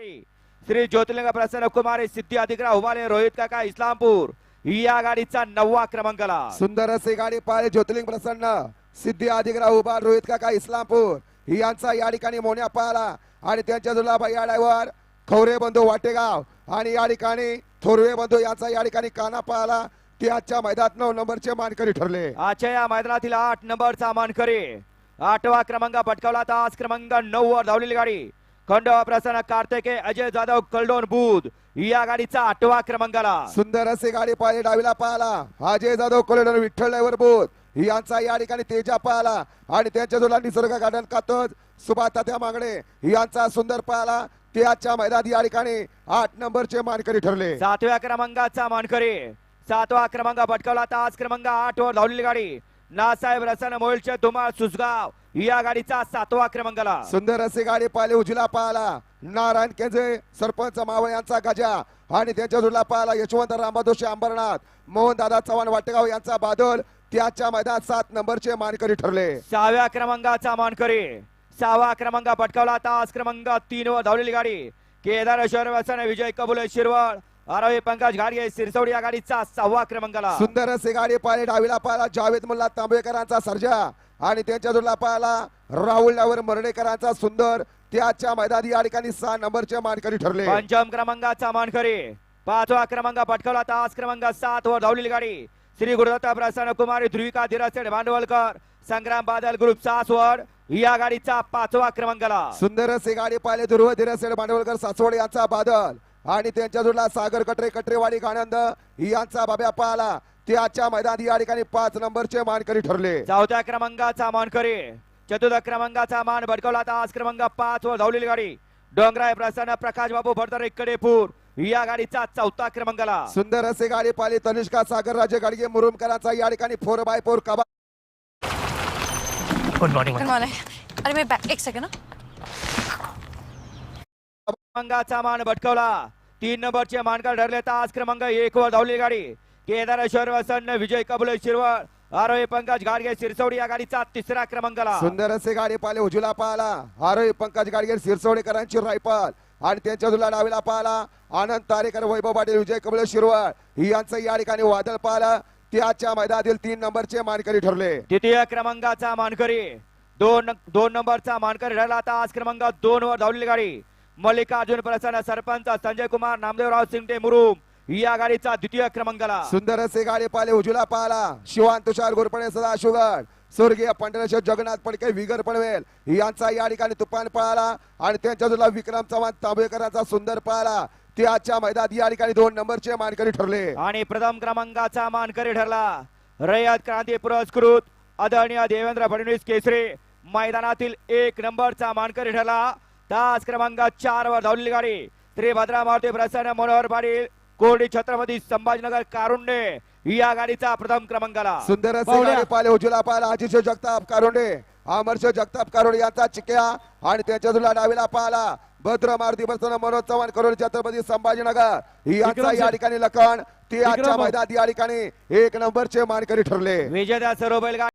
श्री ज्योतिर्लिंग प्रसन्न कुमारी सिद्धी अधिग्रह उभाले रोहित काका इस्लामपूर. या गाडीचा नववा क्रमांकाला सुंदर असे गाडी पाहिले ज्योतिर्लिंग प्रसन्न. सिद्धी अधिग्रह उभा रोहित काका इस्लामपूर. यांचा या ठिकाणी मोन्या पाहला आणि त्यांच्या जुलाबाई या ड्रायव्हर खवरे बंधू वाटेगाव. आणि या ठिकाणी थोरवे बंधू यांचा या ठिकाणी काना पाहला ते आजच्या मैदानात नऊ नंबरचे मानकरी ठरले. आजच्या या मैदानातील आठ नंबरचा मानकरी आठवा क्रमांक पटकावला. तास क्रमांक नऊ वर धावलेली गाडी. खंडोबा प्रसन्न कार्तिके अजय जाधव कलडोन बुध. या गाडीचा आठवा क्रमांकाला. सुंदर असे गाडी पाहिले डावीला पाहला. अजय जाधव कोलेडन विठ्ठल ड्रायव्हर बोध. यांचा या ठिकाणी तेजा पाहला. आणि त्यांच्या जुला निसर्ग गार्डन कातज सुभाष तात्या मागणे. यांचा सुंदर पाहला. ते आजच्या मैदानात या ठिकाणी आठ नंबरचे मानकरी ठरले. सातव्या क्रमांकाचा मानकरी. सातवा क्रमांक पटकावला. तास क्रमांक आठ वर धावलेली गाडी. नासाहेब रसन मोलचे धुमाळ सुसगाव या गाडीचा सातवा क्रमांकाला. सुंदर असे गाडी पाहिले उजला पाहला नारायण केंजे सरपंच मावळ यांचा गजा. आणि त्यांच्या जुला पाहला यशवंत रामबादोशी अंबरनाथ. मोहन दादा चव्हाण वाटेगाव यांचा बादल. त्याच्या मैदानात सात नंबरचे मानकरी ठरले. सहाव्या क्रमांकाचा मानकरी. सहावा क्रमांक पटकावला. तास क्रमांक तीन वर धावलेली गाडी. केदार शहर विजय कबुले शिरवळ. आरोही पंकज घाडगे सिरसवडी या गाडीचा सहावा क्रमांकाला. सुंदर असे गाडी पाहिले डावीला पाहिला जावेद मुल्ला तांबेकरांचा सर्जा. आणि त्यांच्या जुला पाहिला राहुल डावर मर्डेकरांचा सुंदर. त्याच्या मैदानी या ठिकाणी सहा नंबरचे मानकरी ठरले. पंचम क्रमांकाचा मानकरी. पाचवा क्रमांक पटकावला तास क्रमांक सात वर धावलेली गाडी. श्री गुरुदत्ता प्रसन्न कुमारी ध्रुविका धीरसेठ भांडवलकर संग्राम बादल ग्रुप सासवड या गाडीचा पाचवा क्रमांकाला. सुंदर असे गाडी पाहिले ध्रुव धीरसेड भांडवलकर सासवड यांचा बादल. आणि त्यांच्या जुला सागर कटरे कटरेवाडी आनंद यांचा बाब्या पाहला ते आजच्या मैदानी या ठिकाणी पाच नंबरचे मानकरी ठरले. चौथ्या क्रमांकाचा मानकरी चतुर्थ क्रमांकाचा मान भडकवला तास क्रमांक पाच वर धावलेली गाडी. डोंगराय प्रसन्न प्रकाश बाबू भरतर कडेपूर या गाडीचा चौथा क्रमांकाला. सुंदर असे गाडी पाहिली. तनिष्का सागर राजे गाडगे मुरुमकरांचा या ठिकाणी फोर बाय फोर कबा गुड मॉर्निंग गुड मॉर्निंग अरे मी बॅक एक सेकंड क्रमांकाचा मान भटकवला. तीन नंबरचे मानकर ठरले तास क्रमांक एक वर धावलेली गाडी. केदार शर्वसन विजय कबुले शिरवळ आरोही पंकज घाडगे सिरसवडी या गाडीचा तिसरा क्रमांकाला. सुंदर असे गाडी पाहिले उजला पाहला आरोही पंकज गाडगे सिरसोडेकरांची रायफल. आणि त्यांच्या जुला डावीला पाहला आनंद तारेकर वैभव पाटील विजय कबळे शिरवळ. यांचं या ठिकाणी वादळ पाहला ते आजच्या मैदानातील तीन नंबरचे मानकरी ठरले. द्वितीय क्रमांकाचा मानकरी. दोन दोन नंबरचा मानकरी ठरला तास क्रमांक दोन वर धावलेली गाडी. मल्लिकार्जुन प्रसन्न सरपंच संजय कुमार नामदेवराव सिंगटे मुरुम. या गाडीचा द्वितीय क्रमांकाला सुंदर असे गाडी पाहिले उजला पाहला शिवान तुषार गोरपणे सदा शुगर स्वर्गीय पंढरेश्वर जगन्नाथ पडके विगर पडवेल. यांचा या ठिकाणी तुफान पाहला आणि त्यांच्या जुला विक्रम चव्हाण तांबेकरांचा सुंदर पाहला ते आजच्या मैदानात या ठिकाणी दोन नंबरचे मानकरी ठरले. आणि प्रथम क्रमांकाचा मानकरी ठरला. रयत क्रांती पुरस्कृत आदरणीय देवेंद्र फडणवीस केसरी. मैदानातील एक नंबरचा मानकरी ठरला. तास क्रमांक चार वर धावलेली गाडी. श्री भद्रा मारुती प्रसन्न मनोहर पाटील कोरडी छत्रपती संभाजीनगर कारुंडे. या गाडीचा प्रथम क्रमांकाला. सुंदर असे पाहिले उजला पाहला जगताप कारोंडे. अमरश जगताप कारोडे यांचा चिक्या. आणि त्यांच्या जुला डावीला पाहला भद्र मारुती प्रसन्न मनोज चव्हाण करोड छत्रपती संभाजीनगर. ही यांचा या ठिकाणी लखन. ते आजच्या मैदानात या ठिकाणी एक नंबरचे मानकरी ठरले. विजेत्या सर्व बैलगाडी